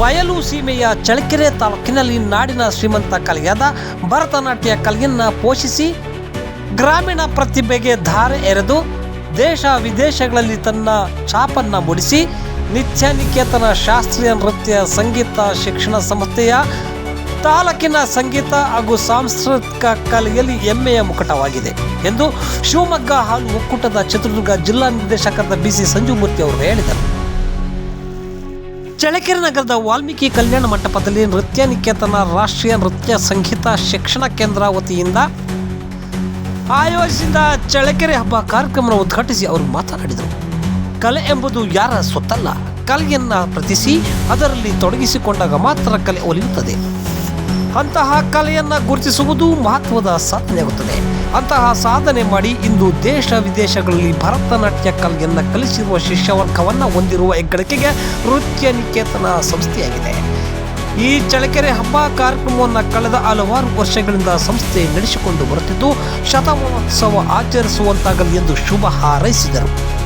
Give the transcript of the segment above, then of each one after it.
ಬಯಲು ಸೀಮೆಯ ಚಳಕೆರೆ ತಾಲೂಕಿನಲ್ಲಿ ನಾಡಿನ ಶ್ರೀಮಂತ ಕಲೆಯಾದ ಭರತನಾಟ್ಯ ಕಲೆಯನ್ನು ಪೋಷಿಸಿ ಗ್ರಾಮೀಣ ಪ್ರತಿಭೆಗೆ ಧಾರೆ ಎರೆದು ದೇಶ ವಿದೇಶಗಳಲ್ಲಿ ತನ್ನ ಛಾಪನ್ನು ಮೂಡಿಸಿ ನಿತ್ಯನಿಕೇತನ ಶಾಸ್ತ್ರೀಯ ನೃತ್ಯ ಸಂಗೀತ ಶಿಕ್ಷಣ ಸಂಸ್ಥೆಯ ತಾಲೂಕಿನ ಸಂಗೀತ ಹಾಗೂ ಸಾಂಸ್ಕೃತಿಕ ಕಲೆಯಲ್ಲಿ ಹೆಮ್ಮೆಯ ಮುಕಟವಾಗಿದೆ ಎಂದು ಶಿವಮೊಗ್ಗ ಹಾಲು ಒಕ್ಕೂಟದ ಚಿತ್ರದುರ್ಗ ಜಿಲ್ಲಾ ನಿರ್ದೇಶಕರಾದ ಬಿ ಸಿ ಸಂಜುಮೂರ್ತಿ ಅವರು ಹೇಳಿದರು. ಚಳ್ಳಕೆರೆ ನಗರದ ವಾಲ್ಮೀಕಿ ಕಲ್ಯಾಣ ಮಂಟಪದಲ್ಲಿ ನೃತ್ಯ ನಿಕೇತನ ರಾಷ್ಟ್ರೀಯ ನೃತ್ಯ ಸಂಗೀತ ಶಿಕ್ಷಣ ಕೇಂದ್ರ ವತಿಯಿಂದ ಆಯೋಜಿಸಿದ ಚಳ್ಳಕೆರೆ ಹಬ್ಬ ಕಾರ್ಯಕ್ರಮವನ್ನು ಉದ್ಘಾಟಿಸಿ ಅವರು ಮಾತನಾಡಿದರು. ಕಲೆ ಎಂಬುದು ಯಾರ ಸ್ವತ್ತಲ್ಲ, ಕಲೆಯನ್ನ ಪ್ರತಿಸಿ ಅದರಲ್ಲಿ ತೊಡಗಿಸಿಕೊಂಡಾಗ ಮಾತ್ರ ಕಲೆ ಒಲಿಯುತ್ತದೆ. ಅಂತಹ ಕಲೆಯನ್ನ ಗುರುತಿಸುವುದು ಮಹತ್ವದ ಸಾಧನೆಯಾಗುತ್ತದೆ. ಅಂತಹ ಸಾಧನೆ ಮಾಡಿ ಇಂದು ದೇಶ ವಿದೇಶಗಳಲ್ಲಿ ಭರತನಾಟ್ಯ ಕಲೆಯನ್ನ ಕಲಿಸಿರುವ ಶಿಷ್ಯವರ್ಗವನ್ನು ಹೊಂದಿರುವ ಹೆಗ್ಗಳಿಕೆಗೆ ನೃತ್ಯ ನಿಕೇತನ ಸಂಸ್ಥೆಯಾಗಿದೆ. ಈ ಚಳಕೆರೆ ಹಬ್ಬ ಕಾರ್ಯಕ್ರಮವನ್ನು ಕಳೆದ ಹಲವಾರು ವರ್ಷಗಳಿಂದ ಸಂಸ್ಥೆ ನಡೆಸಿಕೊಂಡು ಬರುತ್ತಿದ್ದು, ಶತಮಾನೋತ್ಸವ ಆಚರಿಸುವಂತಾಗಲಿ ಎಂದು ಶುಭ ಹಾರೈಸಿದರು.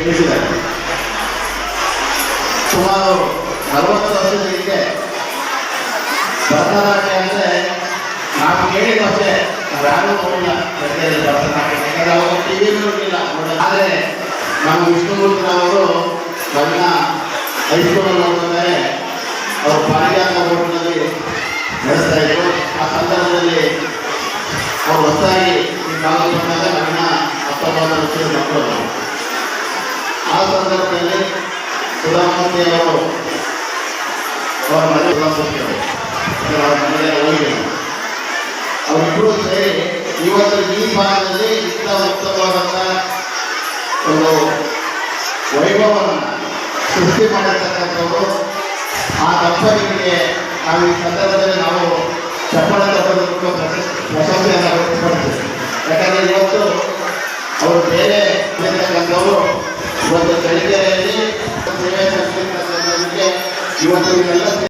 ತಿಳಿಸಿದ್ದಾರೆ ಸುಮಾರು ನಲವತ್ತು ವರ್ಷದ ಹಿಂದೆ ಭರತನಾಟ್ಯ ಅಂದರೆ ನಾವು ಕೇಳಿದ ಅಷ್ಟೇ. ನಾವು ಯಾರೂ ನೋಡಿಲ್ಲ. ಭರತನಾಟ್ಯ ಯಾಕಂದ್ರೆ ಟಿ ವಿನೂ ಇರಲಿಲ್ಲ ಆದರೆ ನಮ್ಮ ವಿಷ್ಣುಮೂರ್ತಿನವರು ನನ್ನ ಹೈಸ್ಕೂಲಲ್ಲಿ ನೋಡ್ಬೇಕಾದ್ರೆ ಅವರು ಪಾರಿಜಾತ ಹೋಟೆಲಲ್ಲಿ ನಡೆಸ್ತಾ ಇದ್ರು. ಆ ಸಂದರ್ಭದಲ್ಲಿ ಅವರು ಹೊಸದಾಗಿ ಈ ಕಾಲ ಬಂದಾಗ ನನ್ನ ಹತ್ತೊಂಬತ್ತು ವರ್ಷದ ಮಕ್ಕಳು. ಆ ಸಂದರ್ಭದಲ್ಲಿ ಸುಧಾಮೂರ್ತಿ ಅವರು ಅವರ ಮನೆ ಹೋಗಿಲ್ಲ. ಅವರಿಬ್ಬರು ಸೇರಿ ಇವತ್ತು ಈ ಭಾಗದಲ್ಲಿ ಇಂಥ ಉತ್ತಮವಾದಂಥ ಒಂದು ವೈಭವವನ್ನು ಸೃಷ್ಟಿ ಮಾಡಿರ್ತಕ್ಕಂಥವ್ರು ಆ ದಂಪತಿಗಳಿಗೆ ನಾವು ಈ ಸಂದರ್ಭದಲ್ಲಿ ನಾವು ಚಪ್ಪಳ ಪ್ರಶಸ್ತಿ ಪ್ರಶಸ್ತಿಯನ್ನು ವ್ಯಕ್ತಪಡಿಸ್ತೀವಿ ಯಾಕಂದರೆ ಇವತ್ತು ಅವರು ಬೇರೆ ಇವತ್ತು ಸಲ್ಲಿಸ್ತಕ್ಕಂಥವ್ರಿಗೆ ಇವತ್ತು